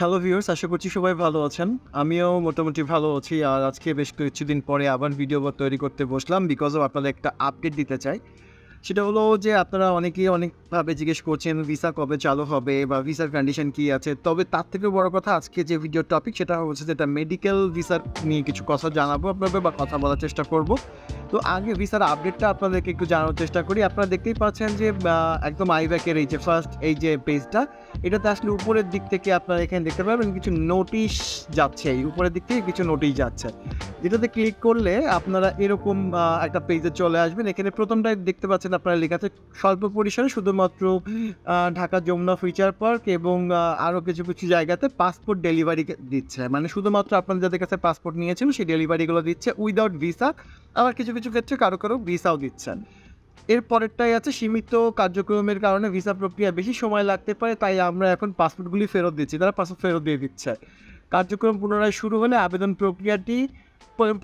Hello viewers আশা করছি সবাই ভালো আছেন। আমিও মোটামুটি ভালো আছি, আর আজকে বেশ কিছুদিন পরে আবার ভিডিও তৈরি করতে বসলাম বিকজ অফ আপনাদের একটা আপডেট দিতে চাই। সেটা হলো যে আপনারা অনেকেই অনেকভাবে জিজ্ঞেস করছেন ভিসা কবে চালু হবে বা ভিসার কন্ডিশন কী আছে? তবে তার থেকেও বড় কথা আজকে যে ভিডিও টপিক সেটা হচ্ছে যেটা মেডিকেল ভিসার নিয়ে কিছু কথা জানাব আপনাদের বা কথা বলার চেষ্টা করব। তো আগে ভিসার আপডেটটা আপনাদেরকে একটু জানানোর চেষ্টা করি। আপনারা দেখতেই পাচ্ছেন যে একদম আইব্যাকের এই যে ফার্স্ট এই যে পেজটা এটাতে আসলে উপরের দিক থেকে আপনারা এখানে দেখতে পাবেন কিছু নোটিশ যাচ্ছে। এই উপরের দিক থেকে কিছু নোটিশ যাচ্ছে। যেটাতে ক্লিক করলে আপনারা এরকম একটা পেজে চলে আসবেন। এখানে প্রথমটাই দেখতে পাচ্ছেন আপনারা লেখা আছে, স্বল্প পরিসরে শুধুমাত্র ঢাকা যমুনা ফিচার পার্ক এবং আরও কিছু কিছু জায়গাতে পাসপোর্ট ডেলিভারি দিচ্ছে। মানে শুধুমাত্র আপনারা যাদের কাছে পাসপোর্ট নিয়েছেন, সেই ডেলিভারিগুলো দিচ্ছে উইদাউট ভিসা আবার কিছু কিছু ক্ষেত্রে কারও কারও ভিসাও দিচ্ছেন। এর পরেরটাই আছে, সীমিত কার্যক্রমের কারণে ভিসা প্রক্রিয়া বেশি সময় লাগতে পারে, তাই আমরা এখন পাসপোর্টগুলি ফেরত দিচ্ছি, তারা পাসপোর্ট ফেরত দিয়ে দিচ্ছে। কার্যক্রম পুনরায় শুরু হলে আবেদন প্রক্রিয়াটি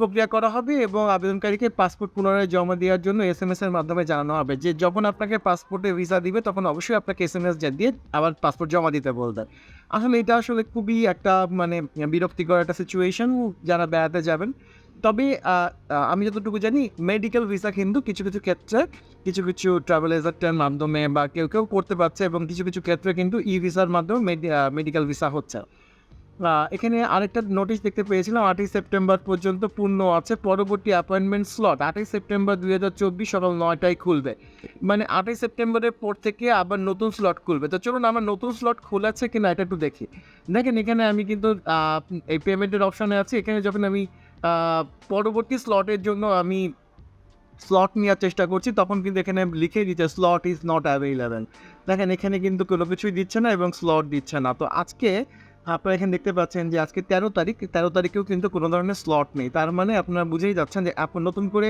প্রক্রিয়া করা হবে এবং আবেদনকারীকে পাসপোর্ট পুনরায় জমা দেওয়ার জন্য এস এম এস এর মাধ্যমে জানানো হবে। যে যখন আপনাকে পাসপোর্টে ভিসা দিবে, তখন অবশ্যই আপনাকে এস এম এস দিয়ে আবার পাসপোর্ট জমা দিতে বলবে আসলে এটা আসলে খুবই একটা মানে বিরক্তিকর একটা সিচুয়েশন যারা বেড়াতে যাবেন। তবে আমি যতটুকু জানি মেডিকেল ভিসা কিন্তু কিছু কিছু ক্ষেত্রে, কিছু কিছু ট্রাভেল এজেন্টের মাধ্যমে বা কেউ কেউ করতে পারছে এবং কিছু কিছু ক্ষেত্রে কিন্তু ই ভিসার মাধ্যমে মেডিকেল ভিসা হচ্ছে। এখানে আরেকটা নোটিশ দেখতে পেয়েছিলাম, আটই সেপ্টেম্বর পর্যন্ত পূর্ণ আছে, পরবর্তী অ্যাপয়েন্টমেন্ট স্লট আটই সেপ্টেম্বর দুই হাজার চব্বিশ সকাল নয়টায় খুলবে। মানে আটই সেপ্টেম্বরের পর থেকে আবার নতুন স্লট খুলবে। তো চলুন, আমার নতুন স্লট খোলাছে কিনা এটা একটু দেখি। দেখেন, এখানে আমি কিন্তু এই পেমেন্টের অপশানে আছি। এখানে যখন আমি পরবর্তী স্লটের জন্য আমি স্লট নেওয়ার চেষ্টা করছি, তখন কিন্তু এখানে লিখে দিচ্ছে স্লট ইজ নট অ্যাভেলেবেল দেখেন, এখানে কিন্তু কোনো কিছুই দিচ্ছে না এবং স্লট দিচ্ছে না। তো আজকে আপনারা এখানে দেখতে পাচ্ছেন যে আজকে তেরো তারিখ, তেরো তারিখেও কিন্তু কোনো ধরনের স্লট নেই। তার মানে আপনারা বুঝেই যাচ্ছেন যে নতুন করে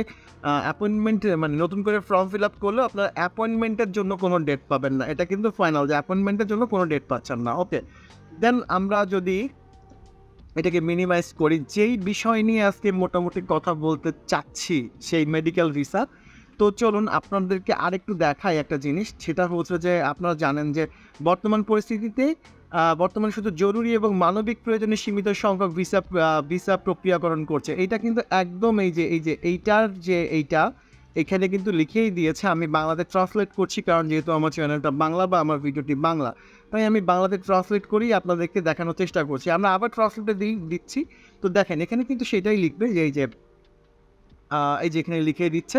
অ্যাপয়েন্টমেন্ট মানে নতুন করে ফর্ম ফিল আপ করলেও আপনার অ্যাপয়েন্টমেন্টের জন্য কোনো ডেট পাবেন না। এটা কিন্তু ফাইনাল যে অ্যাপয়েন্টমেন্টের জন্য কোনো ডেট পাচ্ছেন না। ওকে দেন আমরা যদি এটাকে মিনিমাইজ করি। যেই বিষয় নিয়ে আজকে মোটামুটি কথা বলতে চাচ্ছি, সেই মেডিকেল ভিসা তো চলুন আপনাদেরকে আরেকটু দেখাই একটা জিনিস। সেটা হচ্ছে যে আপনারা জানেন যে বর্তমান পরিস্থিতিতে বর্তমানে শুধু জরুরি এবং মানবিক প্রয়োজনে সীমিত সংখ্যক ভিসা ভিসা প্রক্রিয়াকরণ করছে। এটা কিন্তু একদম এই যে এই যে এইটার যে এইটা এখানে কিন্তু লিখেই দিয়েছে, আমি বাংলাতে ট্রান্সলেট করছি কারণ যেহেতু আমার চ্যানেলটা বাংলা বা আমার ভিডিওটি বাংলা। তাই আমি বাংলাতে ট্রান্সলেট করেই আপনাদেরকে দেখানোর চেষ্টা করছি। আমরা আবার ট্রান্সলেটে দিই, দিচ্ছি। তো দেখেন, এখানে কিন্তু সেটাই লিখবে যে এই যে এই যে এখানে লিখে দিচ্ছে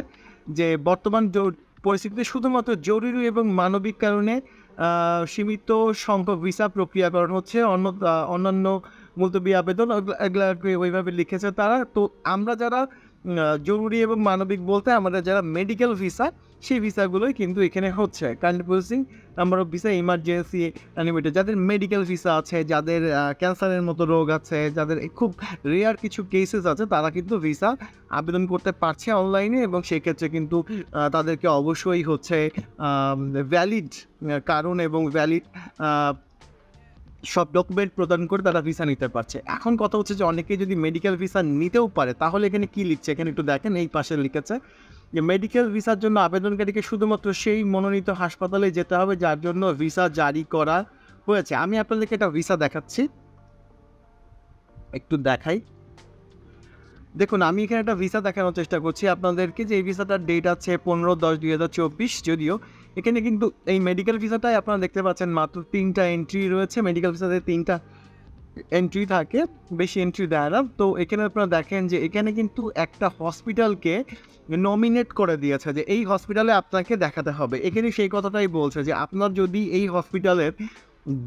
যে বর্তমান পরিস্থিতিতে শুধুমাত্র জরুরি এবং মানবিক কারণে সীমিত সংখ্যক ভিসা প্রক্রিয়াকরণ হচ্ছে, অন্য অন্যান্য মুলতবি আবেদন এগুলাকে ওইভাবে লিখেছে তারা। তো আমরা যারা জরুরি এবং মানবিক বলতে আমাদের যারা মেডিকেল ভিসা সেই ভিসাগুলোই কিন্তু এখানে হচ্ছে। Current processing number of visa emergency animated যাদের মেডিকেল ভিসা আছে, যাদের ক্যান্সারের মতো রোগ আছে, যাদের খুব রেয়ার কিছু কেসেস আছে, তারা কিন্তু ভিসা আবেদন করতে পারছে অনলাইনে এবং সেক্ষেত্রে কিন্তু তাদেরকে অবশ্যই হচ্ছে ভ্যালিড কারণ এবং ভ্যালিড সব ডকুমেন্ট প্রদান করে তারা ভিসা নিতে পারছে। এখন কথা হচ্ছে যে অনেকে যদি মেডিকেল ভিসা নিতেও পারে, তাহলে এখানে কি লিখছে? এখানে একটু দেখেন, এই পাশে লিখেছে যে মেডিকেল ভিসার জন্য আবেদনকারীকে শুধুমাত্র সেই মনোনীত হাসপাতালে যেতে হবে যার জন্য ভিসা জারি করা হয়েছে। আমি আপনাদেরকে একটা ভিসা দেখাচ্ছি। একটু দেখাই। দেখুন, আমি এখানে একটা ভিসা দেখানোর চেষ্টা করছি। আপনাদেরকে যে এই ভিসাটার ডেট আছে পনেরো দশ দুই হাজার চব্বিশ, যদিও এখানে কিন্তু এই মেডিকেল ভিসাটাই আপনারা দেখতে পাচ্ছেন, মাত্র তিনটা এন্ট্রি রয়েছে। মেডিকেল ভিসাতে তিনটা এন্ট্রি থাকে, বেশি এন্ট্রি দেয় না। তো এখানে আপনারা দেখেন যে এখানে কিন্তু একটা হসপিটালকে নমিনেট করে দিয়েছে যে এই হসপিটালে আপনাকে দেখাতে হবে। এখানে সেই কথাটাই বলছে যে আপনার যদি এই হসপিটালের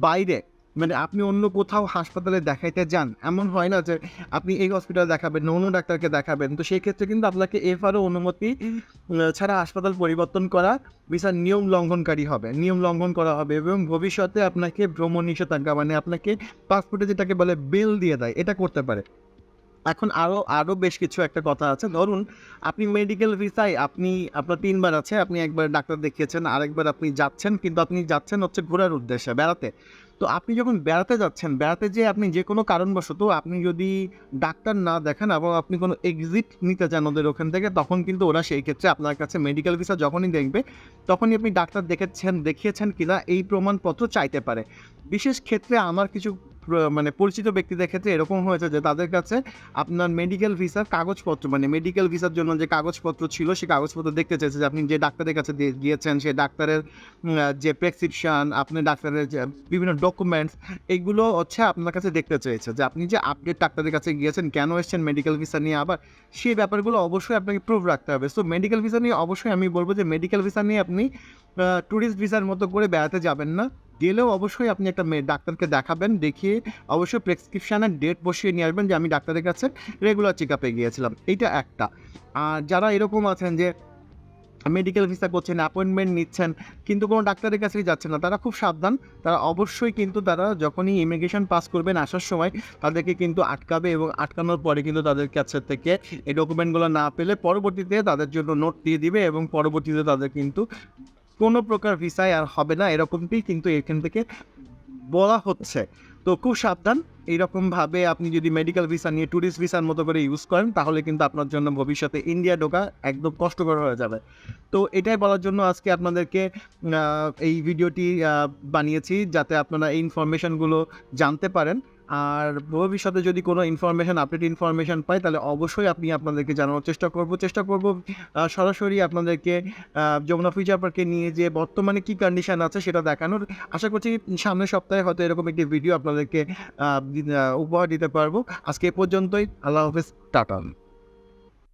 বাইরে মানে আপনি অন্য কোথাও হাসপাতালে দেখাইতে যান, এমন হয় না যে আপনি এই হসপিটালে দেখাবেন, অন্য ডাক্তারকে দেখাবেন। তো সেই ক্ষেত্রে কিন্তু আপনাকে এফআরও অনুমতি ছাড়া হাসপাতাল পরিবর্তন করা ভিসার নিয়ম লঙ্ঘনকারী হবে, নিয়ম লঙ্ঘন করা হবে এবং ভবিষ্যতে আপনাকে ভ্রমণ নিষেধাজ্ঞা মানে আপনাকে পাসপোর্টে যেটাকে বলে বিল দিয়ে দেয়, এটা করতে পারে। এখন আরও আরও বেশ কিছু একটা কথা আছে, ধরুন আপনি মেডিকেল ভিসায় আপনি, আপনার তিনবার আছে, আপনি একবার ডাক্তার দেখিয়েছেন, আরেকবার আপনি যাচ্ছেন, কিন্তু আপনি যাচ্ছেন হচ্ছে ঘোরার উদ্দেশ্যে, বেড়াতে। তো আপনি যখন বেড়াতে যাচ্ছেন, বেড়াতে যেয়ে আপনি যে কোনো কারণবশত আপনি যদি ডাক্তার না দেখান এবং আপনি কোনো এক্সিট নিতে চান ওদের ওখান থেকে, তখন কিন্তু ওরা সেই ক্ষেত্রে আপনার কাছে মেডিকেল ভিসা যখনই দেখবে, তখনই আপনি ডাক্তার দেখেছেন, দেখিয়েছেন কিনা, এই প্রমাণপত্র চাইতে পারে। বিশেষ ক্ষেত্রে আমার কিছু মানে পরিচিত ব্যক্তিদের ক্ষেত্রে এরকম হয়েছে যে তাদের কাছে আপনার মেডিকেল ভিসার কাগজপত্র মানে মেডিকেল ভিসার জন্য যে কাগজপত্র ছিল সেই কাগজপত্র দেখতে চেয়েছে যে আপনি যে ডাক্তারের কাছে গিয়েছেন সেই ডাক্তারের যে প্রেসক্রিপশন আপনার ডাক্তারের যে বিভিন্ন ডকুমেন্টস এইগুলো হচ্ছে আপনার কাছে দেখতে চেয়েছে যে আপনি যে আপডেট ডাক্তারের কাছে গিয়েছেন, কেন এসেছেন মেডিকেল ভিসা নিয়ে আবার সেই ব্যাপারগুলো অবশ্যই আপনাকে প্রুফ রাখতে হবে। সো মেডিকেল ভিসা নিয়ে অবশ্যই আমি বলব যে মেডিকেল ভিসা নিয়ে আপনি ট্যুরিস্ট ভিসার মতো করে বেড়াতে যাবেন না। গেলেও অবশ্যই আপনি একটা ডাক্তারকে দেখাবেন, দেখিয়ে অবশ্যই প্রেসক্রিপশানের ডেট বসিয়ে নিয়ে আসবেন যে আমি ডাক্তারের কাছে রেগুলার চেক আপে গিয়েছিলাম। এইটা একটা। আর যারা এরকম আছেন যে মেডিকেল ভিসা করছেন অ্যাপয়েন্টমেন্ট নিচ্ছেন, কিন্তু কোনো ডাক্তারের কাছেই যাচ্ছেন না, তারা খুব সাবধান। তারা অবশ্যই কিন্তু তারা যখনই ইমিগ্রেশন পাস করবেন আসার সময় তাদেরকে কিন্তু আটকাবে এবং আটকানোর পরে কিন্তু তাদের কাছে থেকে এই ডকুমেন্টগুলো না পেলে পরবর্তীতে তাদের জন্য নোট দিয়ে দিবে এবং পরবর্তীতে তাদের কিন্তু কোনো প্রকার ভিসায় আর হবে না এরকমটি কিন্তু এখান থেকে বলা হচ্ছে। তো খুব সাবধান, এইরকমভাবে আপনি যদি মেডিকেল ভিসা নিয়ে ট্যুরিস্ট ভিসার মতো করে ইউজ করেন, তাহলে কিন্তু আপনার জন্য ভবিষ্যতে ইন্ডিয়া ঢোকা একদম কষ্টকর হয়ে যাবে। তো এটাই বলার জন্য আজকে আপনাদেরকে এই ভিডিওটি বানিয়েছি, যাতে আপনারা এই ইনফরমেশনগুলো জানতে পারেন। আর ভবিষ্যতে যদি কোনো ইনফরমেশান আপডেট ইনফরমেশান পাই, তাহলে অবশ্যই আপনি আপনাদেরকে জানানোর চেষ্টা করব চেষ্টা করব সরাসরি আপনাদেরকে যমুনা ফিউচার পার্কে নিয়ে যে বর্তমানে কী কন্ডিশান আছে সেটা দেখানোর আশা করছি সামনের সপ্তাহে হয়তো এরকম একটি ভিডিও আপনাদেরকে উপহার দিতে পারব। আজকে এ পর্যন্তই, আল্লাহ হাফেজ, টাটা।